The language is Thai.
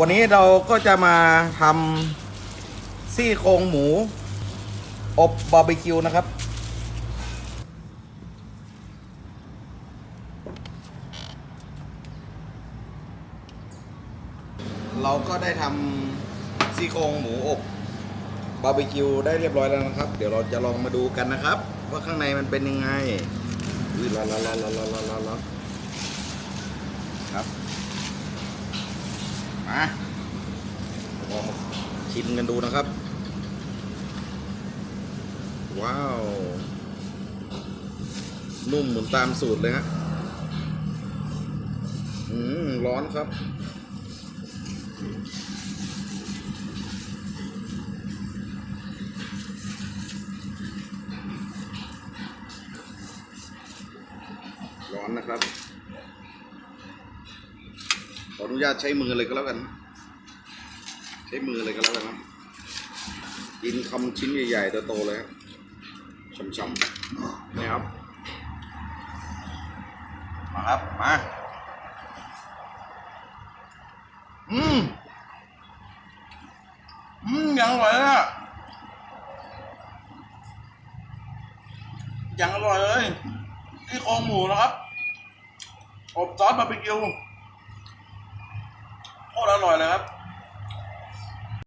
วันนี้เราก็จะมาทำซี่โครงหมู อบบาร์บีคิวนะครับ เราก็ได้ทำซี่โครงหมูอบบาร์บีคิวได้เรียบร้อยแล้วนะครับ เดี๋ยวเราจะลองมาดูกันนะครับ ว่าข้างในมันเป็นยังไงอุ้ยร้อนร้อนร้อนร้อนร้อนร้อนร้อนร้อนครับ มาลองชิมกันดูนะครับ ว้าว นุ่มเหมือนตามสูตรเลยฮะอืม ร้อนครับร้อนนะครับ ขออนุญาตใช้มือเลยก็แล้วกัน ใช้มือเลยก็แล้วกันนะกินคำชิ้นใหญ่ๆโตๆเลยครับช่ำๆนี่ครับ มาครับ มา อืม อืม ยังอร่อยเลยอะยังอร่อยเลย นี่ครงหมูนะครับ อบซอสบาร์บีคิว พวกเราหน่อยนะครับ